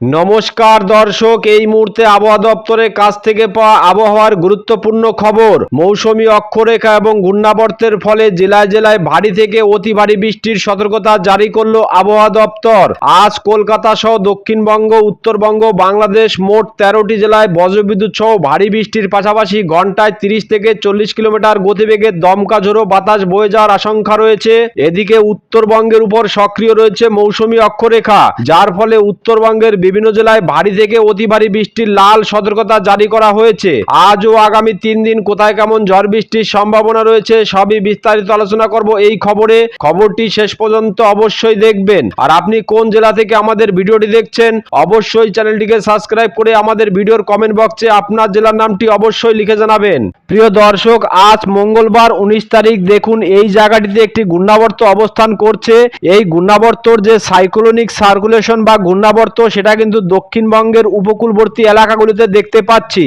নমস্কার দর্শক, এই মুহূর্তে আবহাওয়া দপ্তরের কাছ থেকে পাওয়া আবহাওয়ার গুরুত্বপূর্ণ খবর। মৌসুমী অক্ষরেখা এবং ঘূর্ণাবর্তের ফলে জেলায় জেলায় ভারী থেকে অতি ভারী বৃষ্টির সতর্কতা জারি করল আবহাওয়া দপ্তর। আজ কলকাতা সহ দক্ষিণবঙ্গ, উত্তরবঙ্গ, বাংলাদেশ মোট তেরোটি জেলায় বজ্রবিদ্যুৎ সহ ভারী বৃষ্টির পাশাপাশি ঘন্টায় তিরিশ থেকে চল্লিশ কিলোমিটার গতিবেগে দমকা ঝোড়ো বাতাস বয়ে যাওয়ার আশঙ্কা রয়েছে। এদিকে উত্তরবঙ্গের উপর সক্রিয় রয়েছে মৌসুমী অক্ষরেখা, যার ফলে উত্তরবঙ্গের বিভিন্ন জেলায় ভারী থেকে অতি ভারী বৃষ্টির লাল সতর্কতা জারি করা হয়েছে। আজ ও আগামী তিন দিন কোথায় কেমন ঝড় বৃষ্টির সম্ভাবনা রয়েছে সবই বিস্তারিত আলোচনা করব এই খবরে। খবরটি শেষ পর্যন্ত অবশ্যই দেখবেন। আর আপনি কোন জেলা থেকে আমাদের ভিডিওটি দেখছেন, অবশ্যই চ্যানেলটিকে সাবস্ক্রাইব করে আমাদের ভিডিওর কমেন্ট বক্সে আপনার জেলার নামটি অবশ্যই লিখে জানাবেন। প্রিয় দর্শক, আজ মঙ্গলবার উনিশ তারিখ। দেখুন, এই জায়গাটিতে একটি ঘূর্ণাবর্ত অবস্থান করছে। এই ঘূর্ণাবর্তর যে সাইক্লোনিক সার্কুলেশন বা ঘূর্ণাবর্ত, সেটা কিন্তু দক্ষিণবঙ্গের উপকূলবর্তী এলাকাগুলিতে দেখতে পাচ্ছি।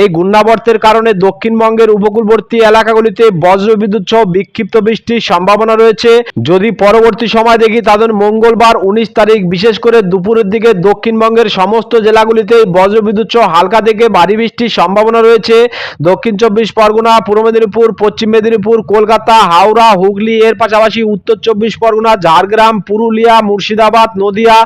এই ঘূর্ণাবর্তের কারণে দক্ষিণবঙ্গের উপকূলবর্তী এলাকাগুলিতে বজ্রবিদ্যুৎ সহ বিক্ষিপ্ত বৃষ্টির সম্ভাবনা রয়েছে। যদি পরবর্তী সময় দেখি, তাদের মঙ্গলবার উনিশ তারিখ, বিশেষ করে দুপুরের দিকে দক্ষিণবঙ্গের সমস্ত জেলাগুলিতে বজ্রবিদ্যুৎ সহ হালকা থেকে ভারী বৃষ্টির সম্ভাবনা রয়েছে। দক্ষিণ চব্বিশ পরগনা, পূর্ব মেদিনীপুর, পশ্চিম মেদিনীপুর, কলকাতা, হাওড়া, হুগলি, এর পাশাপাশি উত্তর চব্বিশ পরগনা, ঝাড়গ্রাম, পুরুলিয়া, মুর্শিদাবাদ, নদিয়া,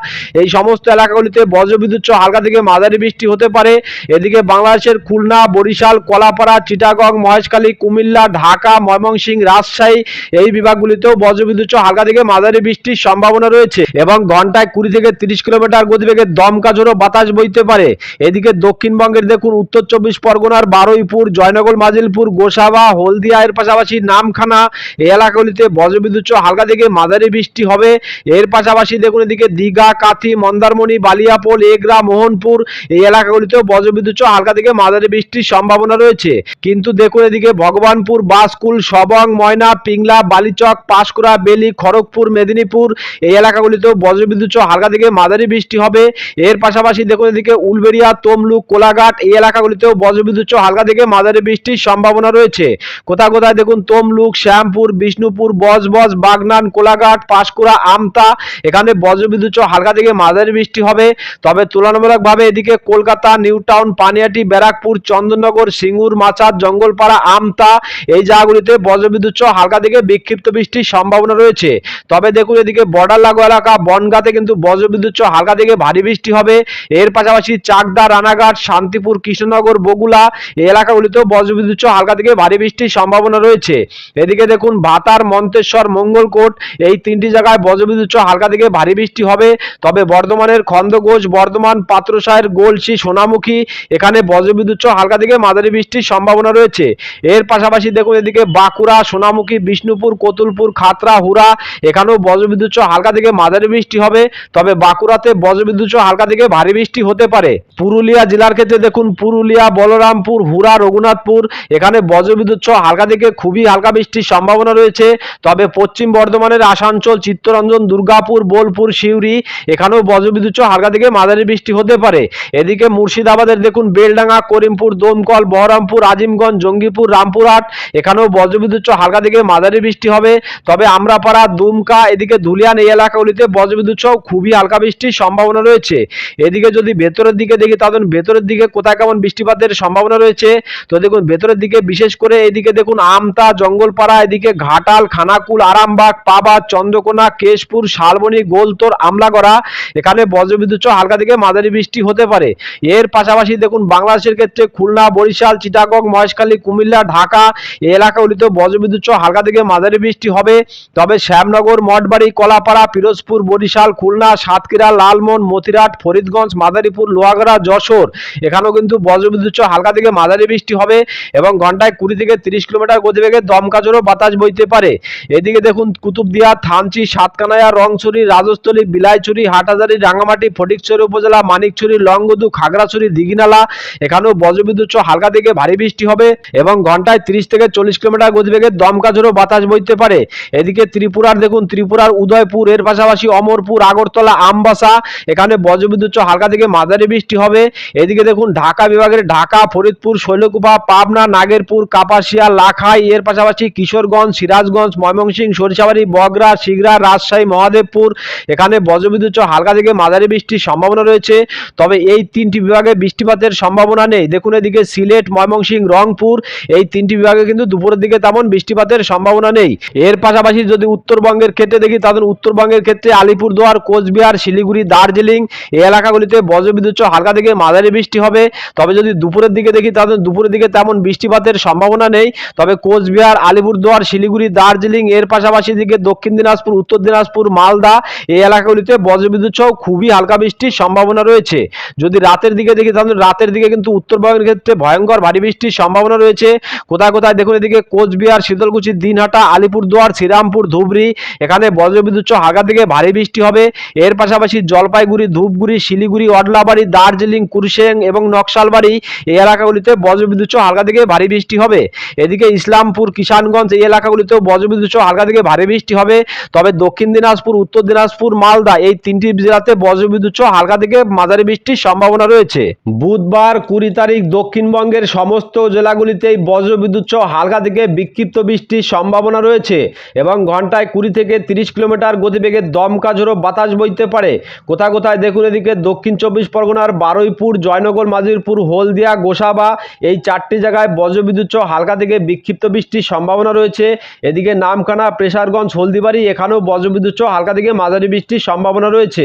এই সমস্ত এলাকাগুলিতে বজ্রবিদ্যুৎ সহ হালকা থেকে মাঝারি বৃষ্টি হতে পারে। এদিকে বাংলাদেশের খুলনা, বরিশাল, কলাপাড়া, চিটাগং, মহেশখালী, কুমিল্লা, ঢাকা, ময়মনসিংহ, রাজশাহী এই বিভাগগুলিতেও বজ্রবিদ্যুৎ সহ হালকা থেকে মাঝারি বৃষ্টির সম্ভাবনা রয়েছে এবং ঘন্টায় কুড়ি থেকে তিরিশ কিলোমিটার গতিবেগে দমকা ঝোড়ো বাতাস বইতে পারে। এদিকে দক্ষিণবঙ্গের দেখুন, উত্তর চব্বিশ পরগনার বারুইপুর, জয়নগর মাজিলপুর গোসাবা, হলদিয়া, এর পাশাপাশি নামখানা এই এলাকাগুলিতে বজ্রবিদ্যুৎ হালকা থেকে মাঝারি বৃষ্টি হবে। এর পাশাপাশি দেখুন এদিকে দীঘা, কাথি, মন্দারমণি, বালিয়াপোল, এগরা, মোহনপুর এই এলাকাগুলিতেও বজ্রবিদ্যুৎ হালকা থেকে মাঝারি বৃষ্টির সম্ভাবনা রয়েছে। কিন্তু দেখুন এদিকে ভগবানপুর, বাসকুল, সবং, ময়না, পিংলা, বালিচক, পাঁশকুড়া, বেলি, খড়গপুর, মেদিনীপুর এই এলাকাগুলিতেও বজ্রবিদ্যুৎ হালকা থেকে মাঝারি বৃষ্টি হবে। এর পাশাপাশি দেখুন এদিকে উলবেড়িয়া, তমলুক, কোলাঘাট এই এলাকাগুলিতেও বজ্রবিদ্যুৎ হালকা থেকে মাঝারি বৃষ্টির সম্ভাবনা রয়েছে। কোথায় কোথায় দেখুন, তমলুক, শ্যামপুর, বিষ্ণুপুর বজবজ বাগনান, কোলাঘাট, পাঁশকুড়া, আমতা, এখানে বজ্রবিদ্যুৎ হালকা থেকে মাঝারি বৃষ্টি হবে। তবে তুলনামূলকভাবে এদিকে কলকাতা নিউ টাউন পানিয়াটি, ব্যারাকপুর, চন্দননগর, সিঙ্গুর মাচার জঙ্গলপাড়া, আমতা, এই জায়গাগুলিতে বজ্রবিদ্যুৎ হালকা থেকে বিক্ষিপ্ত বৃষ্টির সম্ভাবনা রয়েছে। তবে দেখুন, এদিকে বর্ডার লাগু এলাকা, বনগাতে কিন্তু বজ্রবিদ্যুৎ হালকা থেকে ভারী বৃষ্টি হবে। এর পাশাপাশি চাকদা, রানাঘাট, শান্তিপুর, কৃষ্ণনগর বগুলা এই এলাকাগুলিতেও বজ্রবিদ্যুৎ সহ হালকা থেকে ভারী বৃষ্টির সম্ভাবনা রয়েছে। এদিকে দেখুন, ভাতার মন্তেশ্বর মঙ্গলকোট এই তিনটি জায়গায় বজ্রবিদ্যুৎ হালকা থেকে ভারী বৃষ্টি হবে। তবে বর্ধমানের খন্দঘোষ বর্ধমান পাত্রসায়ের গোলসি, সোনামুখী, এখানে বজ্রবিদ্যুৎ সহ হালকা থেকে মাঝারি বৃষ্টির সম্ভাবনা রয়েছে। এর পাশাপাশি দেখুন, এদিকে বাঁকুড়া, সোনামুখী, বিষ্ণুপুর, কতুলপুর খাতরা হুরা এখানেও বজ্রবিদ্যুৎ সহ হালকা থেকে মাঝারি বৃষ্টি হবে। তবে বাঁকুড়াতে বজ্রবিদ্যুৎ সহ হালকা থেকে ভারী বৃষ্টি হতে পারে। পুরুলিয়া জেলার ক্ষেত্রে দেখুন, পুরুলিয়া, বলরামপুর হুরা রঘুনাথপুর এখানে বজ্রবিদ্যুৎ সহ হালকা থেকে খুবই হালকা বৃষ্টির সম্ভাবনা রয়েছে। তবে পশ্চিম বর্ধমানের আসানসোল, চিত্তরঞ্জন, দুর্গাপুর, বোলপুর, সিউড়ি এখানেও বজ্রবিদ্যুৎ সহ হালকা থেকে মাঝারি বৃষ্টি হতে পারে। এদিকে মুর্শিদাবাদের দেখুন, বেলডাঙ্গা, করিমপুর, দমকল, বহরমপুর, আজিমগঞ্জ, জঙ্গিপুর, রামপুরহাট এখানেও বজ্রবিদ্যুৎ সহ হালকা থেকে মাঝারি বৃষ্টি হবে। তবে আমরাপাড়া, দুমকা, এদিকে ধুলিয়ান এই এলাকাগুলিতে বজ্রবিদ্যুৎ সহ খুবই হালকা বৃষ্টির সম্ভাবনা রয়েছে। এদিকে যদি ভেতরের দিকে দেখি, তাহলে ভেতরের দিকে কোথায় কেমন বৃষ্টিপাতের সম্ভাবনা রয়েছে? তো দেখুন ভেতরের দিকে, বিশেষ করে এদিকে দেখুন আমতা, জঙ্গলপাড়া, এদিকে ঘাটাল, খানাকুল, আরামবাগ পাবাদ চন্দ্রকোনা, কেশপুর, শালবনী, গোলতোর, আমলাগড়া, এখানে বজ্রবিদ্যুৎ হালকা থেকে মাঝারি বৃষ্টি হতে পারে। এর পাশাপাশি দেখুন বাংলাদেশের ক্ষেত্রে খুলনা, বরিশাল, চিটাগং, মহেশখালী, কুমিল্লা, ঢাকা, এই এলাকাগুলিতেও বজ্রবিদ্যুৎ হালকা থেকে মাঝারি বৃষ্টি হবে। তবে শ্যামনগর, মঠবাড়ি, কলাপাড়া, পিরোজপুর, বরিশাল, খুলনা, সাতক্ষীরা, লালমোহন, মতিরাট, ফরিদগঞ্জ, মাদারীপুর, লোহাগড়া, যশোর, এখানেও কিন্তু বজ্রবিদ্যুৎ হালকা থেকে মাঝারি বৃষ্টি হবে। এবং ঘন্টায় কুড়ি থেকে তিরিশ কিলোমিটার গতিবেগে দমকা জোরও বাতাস বইতে পারে। এদিকে দেখুন, কুতুবদিয়া, থানচি, সাতকানায়া, রংছড়ি, রাজস্থলী, বিলাইছড়ি, হাটহাজারি রাঙামাটি ফটিকছড়ি উপজেলা, মানিকছড়ি, লংগদু, খাগড়াছড়ি, দিঘিনালা, এখানেও বজ্রবিদ্যুৎ হালকা থেকে ভারী বৃষ্টি হবে এবং ঘন্টায় তিরিশ থেকে চল্লিশ কিলোমিটার গতিবেগে দমকা ঝোড়ো বাতাস বইতে পারে। এদিকে ত্রিপুরার দেখুন, ত্রিপুরার উদয়পুর, এর পাশাপাশি অমরপুর, আগরতলা, আমবাসা, এখানে বজ্রবিদ্যুৎ হালকা থেকে মাঝারি বৃষ্টি হবে। এদিকে দেখুন, ঢাকা বিভাগের ঢাকা, ফরিদপুর, শৈলকুপা, পাবনা নাগেরপুর, কাপাসিয়া, লাখাই, এর পাশাপাশি কিশোরগঞ্জ, সিরাজগঞ্জ, ময়মনসিংহ, সরিষাবাড়ি, বগরা শিগরা রাজশাহী, মহাদেবপুর, এখানে বজ্রবিদ্যুৎ হালকা থেকে মাঝারি বৃষ্টির সম্ভাবনা রয়েছে। তবে এই তিনটি বিভাগে বৃষ্টিপাতের সম্ভাবনা নেই। দেখুন এদিকে সিলেট, ময়মনসিংহ, রংপুর, এই তিনটি বিভাগে কিন্তু দুপুরের দিকে তেমন বৃষ্টিপাতের সম্ভাবনা নেই। এর পাশাপাশি যদি উত্তরবঙ্গের ক্ষেত্রে দেখি তাদের উত্তরবঙ্গের ক্ষেত্রে আলিপুরদুয়ার, কোচবিহার, শিলিগুড়ি, দার্জিলিং এই এলাকাগুলিতে বজ্রবিদ্যুৎ হালকা থেকে মাঝারি বৃষ্টি হবে। তবে যদি দুপুরের দিকে দেখি তাদের দুপুরের দিকে তেমন বৃষ্টিপাতের সম্ভাবনা নেই। তবে কোচবিহার, আলিপুরদুয়ার, শিলিগুড়ি, দার্জিলিং, এর পাশাপাশি দিকে দক্ষিণ দিনাজপুর, উত্তর দিনাজপুর, মালদা এই এলাকাগুলিতে বজ্রবিদ্যুৎ সহ খুবই হালকা বৃষ্টির সম্ভাবনা রয়েছে। যদি রাতের দিকে দেখি তাহলে রাতের দিকে কিন্তু উত্তরবঙ্গের ক্ষেত্রে ভয়ঙ্কর ভারী বৃষ্টির সম্ভাবনা রয়েছে। কোথায় কোথায় দেখুন এদিকে কোচবিহার, শীতলকুচি, দিনহাটা, আলিপুরদুয়ার, শ্রীরামপুর, ধুবড়ি, এখানে বজ্রবিদ্যুৎ সহ হালকা থেকে ভারী বৃষ্টি হবে। এর পাশাপাশি জলপাইগুড়ি, ধূপগুড়ি, শিলিগুড়ি, অডলাবাড়ি, দার্জিলিং, কুরসেং এবং নকশালবাড়ি এই এলাকাগুলিতে বজ্রবিদ্যুৎ সহ হালকা থেকে ভারী বৃষ্টি হবে। এদিকে ইসলামপুর, কিষানগঞ্জ এই এলাকাগুলিতেও বজ্রবিদ্যুৎ সহ হালকা থেকে ভারী বৃষ্টি হবে। তবে দক্ষিণ দিনাজপুর, উত্তর দিনাজপুর, মালদা এই তিনটি জেলাতে বজ্রবিদ্যুৎ সহ হালকা থেকে মাঝারি বৃষ্টির সম্ভাবনা রয়েছে। বুধবার কুড়ি তারিখ দক্ষিণবঙ্গের সমস্ত জেলাগুলিতেই বজ্রবিদ্যুৎ সহ হালকা থেকে বিক্ষিপ্ত বৃষ্টির সম্ভাবনা রয়েছে এবং ঘন্টায় কুড়ি থেকে তিরিশ কিলোমিটার গতিবেগে দমকা ঝোড়ো বাতাস বইতে পারে। কোথায় কোথায় দেখুন এদিকে দক্ষিণ চব্বিশ পরগনার বারুইপুর, জয়নগর, মাজিরপুর, হলদিয়া, গোসাবা এই চারটি জায়গায় বজ্রবিদ্যুৎ সহ হালকা থেকে বিক্ষিপ্ত বৃষ্টির সম্ভাবনা রয়েছে। এদিকে নামখানা, প্রেসারগঞ্জ, হলদিবাড়ি, এখানেও বজ্রবিদ্যুৎ সহ হালকা থেকে মাঝারি বৃষ্টির সম্ভাবনা রয়েছে।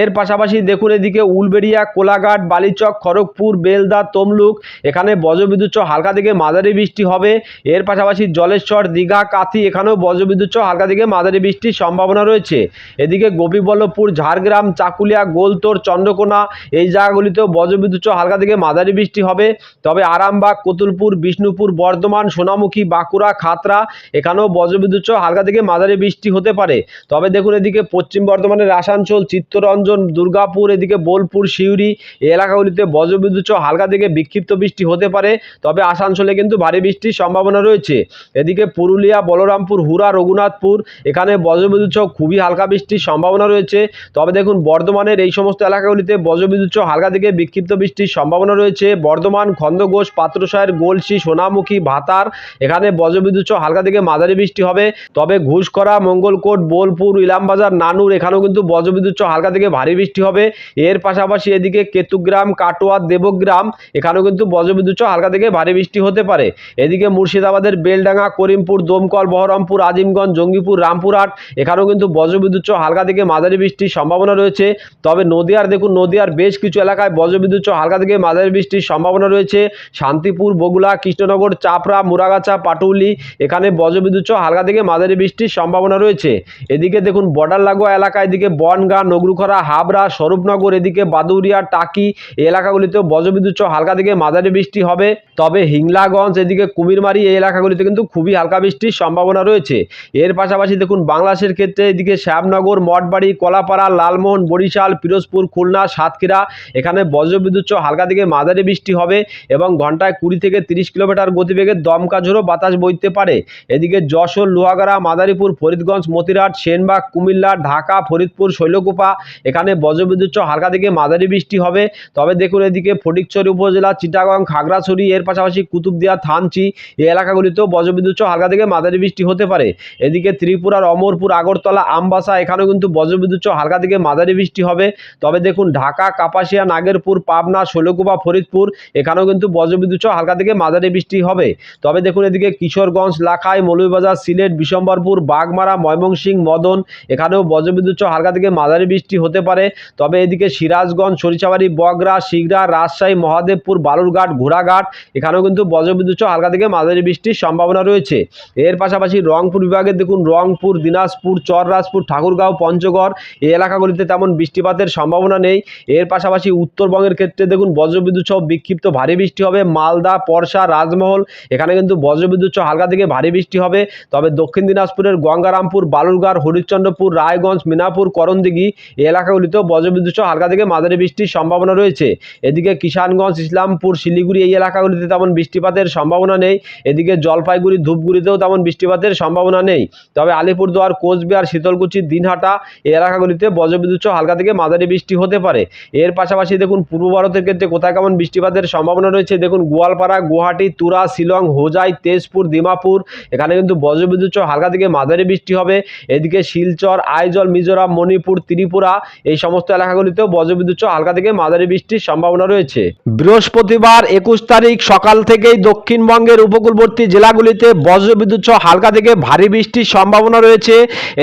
এর পাশাপাশি দেখুন এদিকে উলবেড়িয়া, কোলাঘাট, বালিচক, খড়গপুর, বেলদা, তমলুক, এখানে বজ্রবিদ্যুৎ সহ হালকা থেকে মাঝারি বৃষ্টি হবে। এর পাশাপাশি জলেশ্বর, দীঘা, কাথি, এখানেও বজ্রবিদ্যুৎ সহ হালকা থেকে মাঝারি বৃষ্টির সম্ভাবনা রয়েছে। এদিকে গোপীবল্লভপুর, ঝাড়গ্রাম, চাকুলিয়া, গোলতোর, চন্দ্রকোনা এই জায়গাগুলিতেও বজ্রবিদ্যুৎ সহ হালকা থেকে মাঝারি বৃষ্টি হবে। তবে আরামবাগ, কতুলপুর বিষ্ণুপুর, বর্ধমান, সোনামুখী, বাঁকুড়া খাতরা এখানেও বজ্রবিদ্যুৎ সহ হালকা থেকে মাঝারি বৃষ্টি হতে পারে। তবে দেখুন এদিকে পশ্চিম বর্ধমানের আসানসোল, চিত্তরঞ্জন, দুর্গাপুর, এদিকে বোলপুর, সিউড়ি এই এলাকাগুলিতে বজ্রবিদ্যুৎ সহ হালকা থেকে বিক্ষিপ্ত বৃষ্টি হতে পারে। তবে আসানসোলে কিন্তু ভারী বৃষ্টির সম্ভাবনা রয়েছে। এদিকে পুরুলিয়া, বলরামপুর হুরা রঘুনাথপুর এখানে বজ্রবিদ্যুৎ সহ খুবই হালকা বৃষ্টির সম্ভাবনা রয়েছে। তবে দেখুন বর্ধমানের এই সমস্ত এলাকাগুলিতে বজ্রবিদ্যুৎ সহ হালকা থেকে বিক্ষিপ্ত বৃষ্টির সম্ভাবনা রয়েছে। বর্ধমান খন্দঘোষ পাত্রসায়ের গোলসি সোনামুখী, ভাতার, এখানে বজ্রবিদ্যুৎ হালকা থেকে মাঝারি বৃষ্টি হবে। তবে ঘুষকরা মঙ্গলকোট, বোলপুর, ইলামবাজার, নানুর, এখানেও কিন্তু বজ্রবিদ্যুৎ হালকা থেকে ভারী বৃষ্টি হবে। এর পাশাপাশি এদিকে কেতুগ্রাম, কাটোয়া, দেবগ্রাম, এখানেও কিন্তু বজ্রবিদ্যুৎ হালকা থেকে ভারী বৃষ্টি হতে পারে। এদিকে মুর্শিদাবাদের বেলডাঙ্গা, করিমপুর, দমকল, বহরমপুর, আজিমগঞ্জ, জঙ্গিপুর, রামপুরহাট, এখানেও কিন্তু বজ্রবিদ্যুৎ হালকা থেকে মাঝারি বৃষ্টির সম্ভাবনা রয়েছে। তবে নদিয়ার, দেখুন, নদিয়ার বেশ কিছু এলাকায় বজ্রবিদ্যুৎ হালকা থেকে মাঝারি বৃষ্টির সম্ভাবনা রয়েছে। শান্তিপুর বগুলা কৃষ্ণনগর, চাপড়া, মুরাগাছা, পাটুলি, এখানে বজ্রবিদ্যুৎ হালকা থেকে মাঝারি বৃষ্টির সম্ভাবনা রয়েছে। এদিকে দেখুন, বর্ডার লাগোয়া এলাকা, এদিকে বনগাঁ, নগরুখরা, হাবড়া, স্বরূপনগর, এদিকে বাদুরিয়া টাকি, এই এলাকাগুলিতেও বজ্রবিদ্যুৎ হালকা থেকে মাঝারি বৃষ্টি হবে। তবে হিংলাগঞ্জ, এদিকে কুমিরমারি, এই এলাকাগুলিতে কিন্তু খুবই হালকা বৃষ্টির সম্ভাবনা রয়েছে। এর পাশাপাশি দেখুন, বাংলাদেশের ক্ষেত্রে এদিকে শ্যামনগর, মঠবাড়ি, কলাপাড়া, লালমোহন, বরিশাল, পিরোজপুর, খুলনা, সাতক্ষীরা, এখানে বজ্রবিদ্যুৎ হালকা থেকে মাঝারি বৃষ্টি হবে এবং ঘন্টায় কুড়ি থেকে তিরিশ কিলোমিটার গতিবেগে দমকা ঝোড়ো বাতাস বইতে পারে। এদিকে যশোর, লোহাগাড়া, মাদারীপুর, ফরিদগঞ্জ, মতিরাট, সেনবাগ, কুমিল্লা, ঢাকা, ফরিদপুর, শৈলকুপা, এখানে বজ্রবিদ্যুৎ হালকা থেকে মাঝারি বৃষ্টি হবে। তবে দেখুন এদিকে ফটিকছড়ি উপজেলা, চিটাগং, খাগড়াছড়ি, এর পাশাপাশি কুতুবদিয়া, থানচি এই এলাকাগুলিতেও বজ্রবিদ্যুৎ হালকা থেকে মাঝারি বৃষ্টি হতে পারে। এদিকে ত্রিপুরার অমরপুর আগরতলা, আমবাসা এখানেও কিন্তু বজ্রবিদ্যুৎ হালকা থেকে মাঝারি বৃষ্টি হবে। তবে দেখুন ঢাকা, কাপাসিয়া, নাগেরপুর, পাবনা, শৈলকুপা, ফরিদপুর এখানেও কিন্তু বজ্রবিদ্যুৎ হালকা থেকে মাঝারি বৃষ্টি হবে। তবে দেখুন এদিকে কিশোরগঞ্জ, লাখাই, মৌলভীবাজার, সিলেট, বিশম্বরপুর, বাগমারা, ময়মনসিংহ, মদন, এখানেও বজ্রবিদ্যুৎ হালকা থেকে মাঝারি বৃষ্টি হতে পারে। তবে এদিকে সিরাজগঞ্জ, সরিষাবাড়ি, বগরা, শিগরা, রাজশাহী, মহাদেবপুর, বালুরঘাট, ঘোড়াঘাট, এখানেও কিন্তু বজ্রবিদ্যুৎ হালকা থেকে মাঝারি বৃষ্টির সম্ভাবনা রয়েছে। এর পাশাপাশি রংপুর বিভাগে দেখুন রংপুর, দিনাজপুর, চররাজপুর, ঠাকুরগাঁও, পঞ্চগড় এই এলাকাগুলিতে তেমন বৃষ্টিপাতের সম্ভাবনা নেই। এর পাশাপাশি উত্তরবঙ্গের ক্ষেত্রে দেখুন বজ্রবিদ্যুৎ সহ বিক্ষিপ্ত ভারী বৃষ্টি হবে। মালদা পরশা রাজমহল, এখানে কিন্তু বজ্রবিদ্যুৎ হালকা থেকে ভারী বৃষ্টি হবে। তবে দক্ষিণ দিনাজপুরের গঙ্গারামপুর, বালুরঘাট, হরিশ্চন্দ্রপুর, রায়গঞ্জ, মিনাপুর, করণদিঘি এই এলাকাগুলিতেও বজ্রবিদ্যুৎ হালকা থেকে মাঝারি বৃষ্টির সম্ভাবনা রয়েছে। এদিকে কিষানগঞ্জ, ইসলামপুর, শিলিগুড়ি এই এলাকাগুলিতে তেমন বৃষ্টিপাতের সম্ভাবনা নেই। এদিকে জলপাইগুড়ি, ধূপগুড়িতেও তেমন বৃষ্টিপাতের সম্ভাবনা নেই। তবে আলিপুরদুয়ার, কোচবিহার, শীতলকুচি, দিনহাটা এই এলাকাগুলিতে বজ্রবিদ্যুৎ হালকা থেকে মাঝারি বৃষ্টি হতে পারে। এর পাশাপাশি দেখুন, পূর্ব ভারতের ক্ষেত্রে কোথায় কেমন বৃষ্টিপাতের সম্ভাবনা রয়েছে। দেখুন, গোয়ালপাড়া গুয়াহাটি, তুরা, শিলং, হোজাই, তেজপুর, দিমাপুর। এখানে কিন্তু বজ্রবিদ্যুৎ হালকা থেকে মাঝারি বৃষ্টি হবে। এদিকে শিলচর, আইজল, মিজোরাম, মণিপুর, ত্রিপুরা এই সমস্ত এলাকাগুলিতেও বজ্রবিদ্যুৎ হালকা থেকে মাঝারি বৃষ্টির সম্ভাবনা রয়েছে। বৃহস্পতিবার একুশ তারিখ সকাল থেকেই দক্ষিণবঙ্গের উপকূলবর্তী জেলাগুলিতে বজ্রবিদ্যুৎ হালকা থেকে ভারী বৃষ্টির সম্ভাবনা রয়েছে।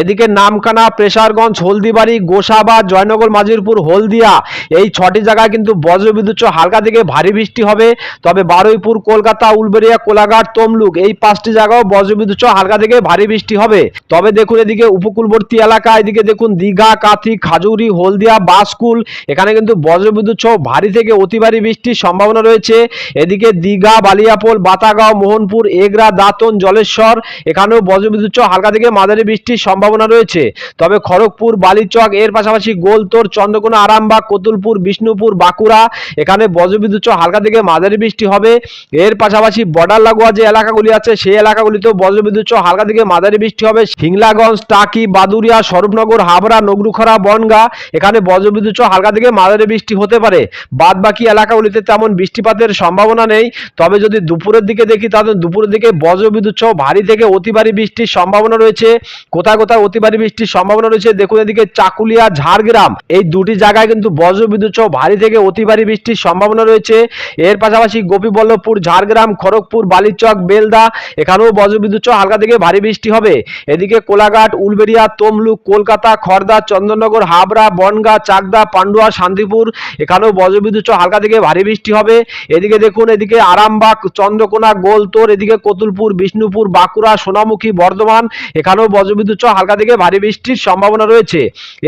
এদিকে নামখানা প্রেসারগঞ্জ, হলদিবাড়ি, গোসাবা, জয়নগর, মাজিরপুর, হলদিয়া এই ছটি জায়গায় কিন্তু বজ্রবিদ্যুৎ হালকা থেকে ভারী বৃষ্টি হবে। তবে বারুইপুর কলকাতা, উলবেড়িয়া, কোলাঘাট, তমলুক এই পাঁচটি জায়গাও বজ্রবিদ্যুৎ সহ হালকা থেকে ভারী বৃষ্টি হবে। তবে দেখুন এদিকে উপকূলবর্তী এলাকা এদিকে দেখুন দীঘা, কাথি, খাজুরি, হলদিয়া, বাসকুল, এখানে কিন্তু বজ্রবিদ্যুৎ সহ ভারী থেকে অতি ভারী বৃষ্টির সম্ভাবনা রয়েছে। এদিকে দীঘা, বালিয়াপোল, বাতাগাঁও, মোহনপুর, এগরা, দাতন, জলেশ্বর, এখানেও বজ্রবিদ্যুৎ সহ হালকা থেকে মাঝারি বৃষ্টির সম্ভাবনা রয়েছে। তবে খড়গপুর, বালিচক, এর পাশাপাশি গোলতোর, চন্দ্রকোনা, আরামবাগ, কতুলপুর, বিষ্ণুপুর, বাঁকুড়া, এখানে বজ্রবিদ্যুৎ সহ হালকা থেকে মাঝারি বৃষ্টি হবে। এর পাশাপাশি বর্ডার লাগোয়া যে এলাকাগুলি আছে, সেই এলাকাগুলিতেও বজ্রবিদ্যুৎ সহ হালকা থেকে মাঝারি বৃষ্টি হবে। হিংলাগঞ্জ টাকি, বাদুরিয়া, স্বরূপনগর, হাবড়া, নগরুখরা, বনগা, এখানে বজ্রবিদ্যুৎ সহ হালকা থেকে মাঝারি বৃষ্টি হতে পারে। বাদ বাকি এলাকাগুলিতে তেমন বৃষ্টিপাতের সম্ভাবনা নেই। তবে যদি দুপুরের দিকে দেখি, তাহলে দুপুরের দিকে বজ্রবিদ্যুৎ সহ ভারী থেকে অতি ভারী বৃষ্টির সম্ভাবনা রয়েছে। কোথায় কোথায় অতি ভারী বৃষ্টির সম্ভাবনা রয়েছে, দেখুন এদিকে চাকুলিয়া, ঝাড়গ্রাম। এই দুটি জায়গায় কিন্তু বজ্রবিদ্যুৎ সহ ভারী থেকে অতি ভারী বৃষ্টির সম্ভাবনা রয়েছে। এর পাশাপাশি গোপীবল্লভপুর ঝাড়গ্রাম, খড়গপুর, বালিচক, বেলদা, এখানেও বজ্রবিদ্যুৎ সহ হালকা থেকে ভারী বৃষ্টি হবে। এদিকে কোলাঘাট, উলবেড়িয়া, তমলুক, কলকাতা খড়দা চন্দননগর, হাবড়া, বনগা, চাকদা, পান্ডুয়া, শান্তিপুর, এখানেও বজ্রবিদ্যুৎ সহ হালকা থেকে ভারী বৃষ্টি হবে। এদিকে দেখুন, এদিকে আরামবাগ, চন্দ্রকোনা, গোলতোর, এদিকে কতুলপুর, বিষ্ণুপুর, বাঁকুড়া, সোনামুখী, বর্ধমান, এখানেও বজ্রবিদ্যুৎ সহ হালকা থেকে ভারী বৃষ্টির সম্ভাবনা রয়েছে।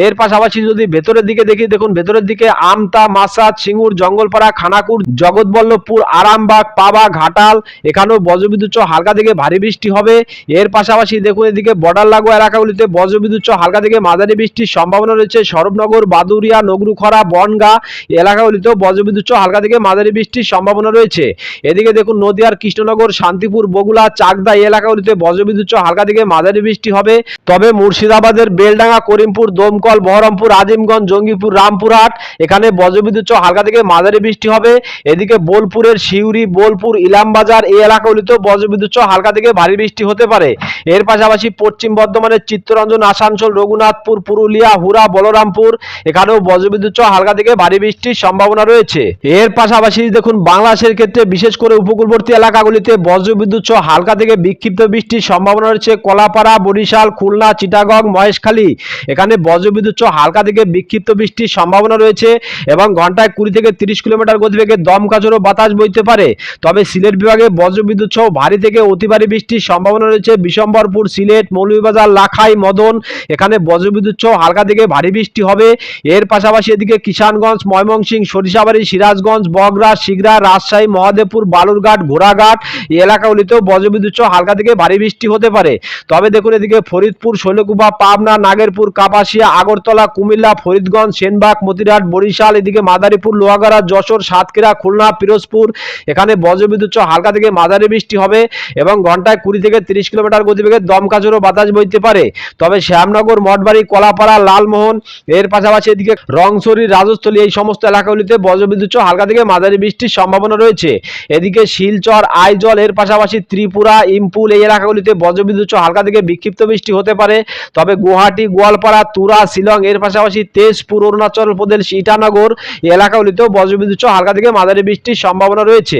এর পাশাপাশি যদি ভেতরের দিকে দেখি, দেখুন, ভেতরের দিকে আমতা মাসাদ সিঙ্গুর, জঙ্গলপাড়া, খানাকুর, জগৎবল্লভপুর, আরামবাগ পাবা ঘাটাল, এখানেও বজ্রবিদ্যুৎ হালকা থেকে ভারী বৃষ্টি হবে। এর পাশাপাশি দেখুন এদিকে বর্ডার লাগোয়া এলাকাগুলিতে বজ্রবিদ্যুৎ হালকা থেকে মাঝারি বৃষ্টির সম্ভাবনা রয়েছে। সরবনগর বাদুরিয়া, নগরুখরা, বনগা এলাকাগুলিতেও বজ্রবিদ্যুৎ হালকা থেকে মাঝারি বৃষ্টির সম্ভাবনা রয়েছে। এদিকে দেখুন নদিয়ার কৃষ্ণনগর, শান্তিপুর বগুলা চাকদা এই এলাকাগুলিতে বজ্রবিদ্যুৎ হালকা থেকে মাঝারি বৃষ্টি হবে। তবে মুর্শিদাবাদের বেলডাঙ্গা, করিমপুর, দমকল, বহরমপুর, আজিমগঞ্জ, জঙ্গিপুর, রামপুরহাট এখানে বজ্রবিদ্যুৎ হালকা থেকে মাঝারি বৃষ্টি হবে। এদিকে বোলপুরের শিউরি বোলপুর ইলামবাজার এই এলাকাগুলিতেও বজ্রবিদ্যুৎ সহ হালকা থেকে ভারী বৃষ্টি হতে পারে। এর পাশাপাশি পশ্চিম বর্ধমানের চিত্তরঞ্জন, আসানসোল, রঘুনাথপুর, পুরুলিয়া হুরা বলরামপুর, এখানেও বজ্রবিদ্যুৎ সহ হালকা থেকে ভারী বৃষ্টির সম্ভাবনা রয়েছে। এর পাশাপাশি দেখুন, বাংলাদেশের ক্ষেত্রে বিশেষ করে উপকূলবর্তী এলাকাগুলিতে বজ্রবিদ্যুৎ সহ হালকা থেকে বিক্ষিপ্ত বৃষ্টির সম্ভাবনা রয়েছে। কলাপাড়া, বরিশাল, খুলনা, চিটাগং, মহেশখালী, এখানে বজ্রবিদ্যুৎ সহ হালকা থেকে বিক্ষিপ্ত বৃষ্টির সম্ভাবনা রয়েছে এবং ঘন্টায় কুড়ি থেকে তিরিশ কিলোমিটার গতিবেগে দমকাচরও বাতাস বইতে পারে। তবে সিলেট বিভাগে বজ্রবিদ্যুৎ সহ ভারী থেকে অতি ভারী বৃষ্টির সম্ভাবনা রয়েছে। বিশম্বরপুর, সিলেট, মৌলভীবাজার, লাখাই, মদন, এখানে বজ্রবিদ্যুৎ সহ হালকা থেকে ভারী বৃষ্টি হবে। এর পাশাপাশি এদিকে কিষানগঞ্জ, ময়মনসিংহ, সরিষাবাড়ি, সিরাজগঞ্জ বগরা শিগরা রাজশাহী, মহাদেবপুর, বালুরঘাট, ঘোড়াঘাট এই এলাকাগুলিতেও বজ্রবিদ্যুৎ সহ হালকা থেকে ভারী বৃষ্টি হতে পারে। তবে দেখুন এদিকে ফরিদপুর, শৈলকুপা, পাবনা, নাগেরপুর, কাপাসিয়া, আগরতলা, কুমিল্লা, ফরিদগঞ্জ, সেনবাগ মতিরাট বরিশাল, এদিকে মাদারীপুর, লোহাগাড়া, যশোর, সাতক্ষীরা, খুলনা, পিরোজপুর, এখানে বজ্রবিদ্যুৎ হালকা থেকে মাঝারি বৃষ্টি হবে এবং ঘন্টায় কুড়ি থেকে তিরিশ কিলোমিটার গতিবেগে দমকাচরও বাতাস বইতে পারে। তবে শ্যামনগর, মঠবাড়ি, কলাপাড়া, লালমোহন, এর পাশাপাশি এদিকে রংসরি রাজস্থলী এই সমস্ত এলাকাগুলিতে বজ্রবিদ্যুৎ হালকা থেকে মাঝারি বৃষ্টির সম্ভাবনা রয়েছে। এদিকে শিলচর, আইজল, এর পাশাপাশি ত্রিপুরা, ইম্পুল এই এলাকাগুলিতে বজ্রবিদ্যুৎ হালকা থেকে বিক্ষিপ্ত বৃষ্টি হতে পারে। তবে গুয়াহাটি, গোয়ালপাড়া, তুরা, শিলং, এর পাশাপাশি তেজপুর, অরুণাচল প্রদেশ, ইটানগর এলাকাগুলিতেও বজ্রবিদ্যুৎ হালকা থেকে মাঝারি বৃষ্টির সম্ভাবনা রয়েছে।